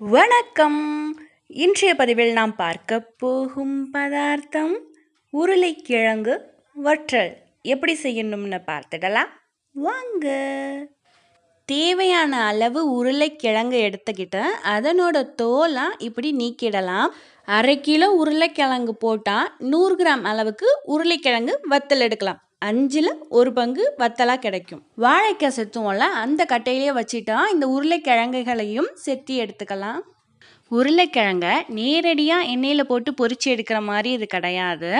வணக்கம். இன்றைய பதிவில் நாம் பார்க்க போகும் பதார்த்தம் உருளைக்கிழங்கு வற்றல். எப்படி செய்யணும்னு பார்த்துடலாம்? வாங்க. தேவையான அளவு உருளைக்கிழங்கு எடுத்துக்கிட்டு அதனோட தோலை இப்படி நீக்கிடலாம். அரை கிலோ உருளைக்கிழங்கு போட்டால் நூறு கிராம் அளவுக்கு உருளைக்கிழங்கு வத்தல் எடுக்கலாம். அஞ்சில் ஒரு பங்கு வத்தலாக கிடைக்கும். வாழைக்காய் செத்துவோம்ல அந்த கட்டையிலே வச்சுட்டா இந்த உருளைக்கிழங்குகளையும் செத்தி எடுத்துக்கலாம். உருளைக்கிழங்கை நேரடியாக எண்ணெயில் போட்டு பொறிச்சு எடுக்கிற மாதிரி இது கிடையாது.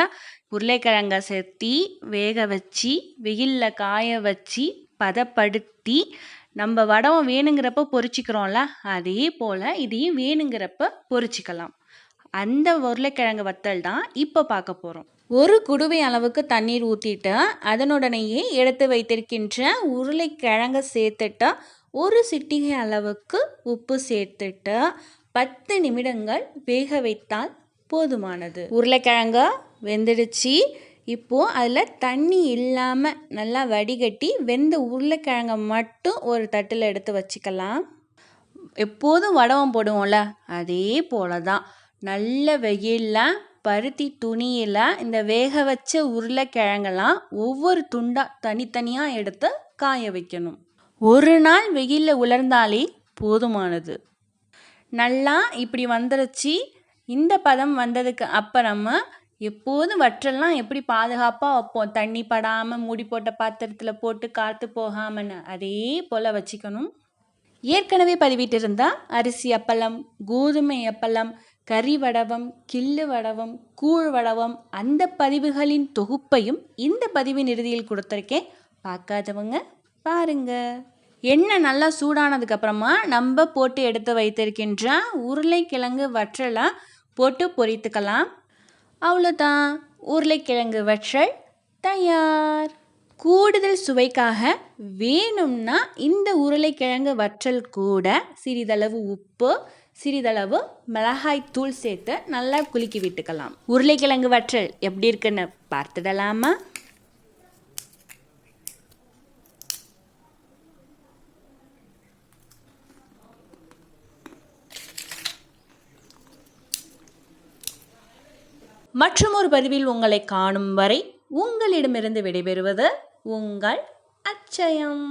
உருளைக்கிழங்க செத்தி வேக வச்சு வெயிலில் காய வச்சு பதப்படுத்தி நம்ம வடவம் வேணுங்கிறப்ப பொறிச்சிக்கிறோம்ல அதே போல் இதையும் வேணுங்கிறப்ப பொரிச்சிக்கலாம். அந்த உருளைக்கிழங்கு வத்தல் தான் இப்போ பார்க்க போகிறோம் ஒரு குடுவை அளவுக்கு தண்ணீர் ஊற்றிட்டு அதனுடனேயே எடுத்து வைத்திருக்கின்ற உருளைக்கிழங்க சேர்த்துட்டு ஒரு சிட்டிகை அளவுக்கு உப்பு சேர்த்துட்டு பத்து நிமிடங்கள் வேக வைத்தால் போதுமானது. உருளைக்கிழங்க வெந்துடுச்சு. இப்போது அதில் தண்ணி இல்லாமல் நல்லா வடிகட்டி வெந்த உருளைக்கிழங்க மட்டும் ஒரு தட்டில் எடுத்து வச்சுக்கலாம். எப்போதும் வடவம் போடுவோம்ல அதே போல தான் நல்ல வெயிலில் பருத்தி துணியில் இந்த வேக வச்ச உருளைக்கிழங்கெல்லாம் ஒவ்வொரு துண்டாக தனித்தனியாக எடுத்து காய வைக்கணும். ஒரு நாள் வெயிலில் உலர்ந்தாலே போதுமானது. நல்லா இப்படி வந்துருச்சு. இந்த பதம் வந்ததுக்கு அப்புறமா எப்போதும் வற்றெல்லாம் எப்படி பாதுகாப்பாக வைப்போம்? தண்ணி படாமல் மூடி போட்ட பாத்திரத்தில் போட்டு காற்று போகாமன்னு அதே போல் வச்சுக்கணும். ஏற்கனவே பதிவிட்டிருந்தால் அரிசி அப்பளம் கோதுமை அப்பளம் கறி வடவம் கிள்ளு வடவம் கூழ் வடவம் அந்த பதிவுகளின் தொகுப்பையும் இந்த பதிவின் இறுதியில் கொடுத்துருக்கேன். பார்க்காதவங்க பாருங்க. எண்ணெய் நல்லா சூடானதுக்கு அப்புறமா நம்ம போட்டு எடுத்து வைத்திருக்கின்ற உருளைக்கிழங்கு வற்றலாம் போட்டு பொரித்துக்கலாம். அவ்வளோதான். உருளைக்கிழங்கு வற்றல் தயார். கூடுதல் சுவைக்காக வேணும்னா இந்த உருளைக்கிழங்கு வற்றல் கூட சிறிதளவு உப்பு சிறிதளவு மிளகாய் தூள் சேர்த்து நல்லா குலுக்கி விட்டுக்கலாம். உருளைக்கிழங்கு வற்றல் எப்படி இருக்குன்னு பார்த்துடலாமா? மற்றும் ஒரு பதிவில் உங்களை காணும் வரை உங்களிடமிருந்து விடைபெறுவது உங்கள் அச்சயம்.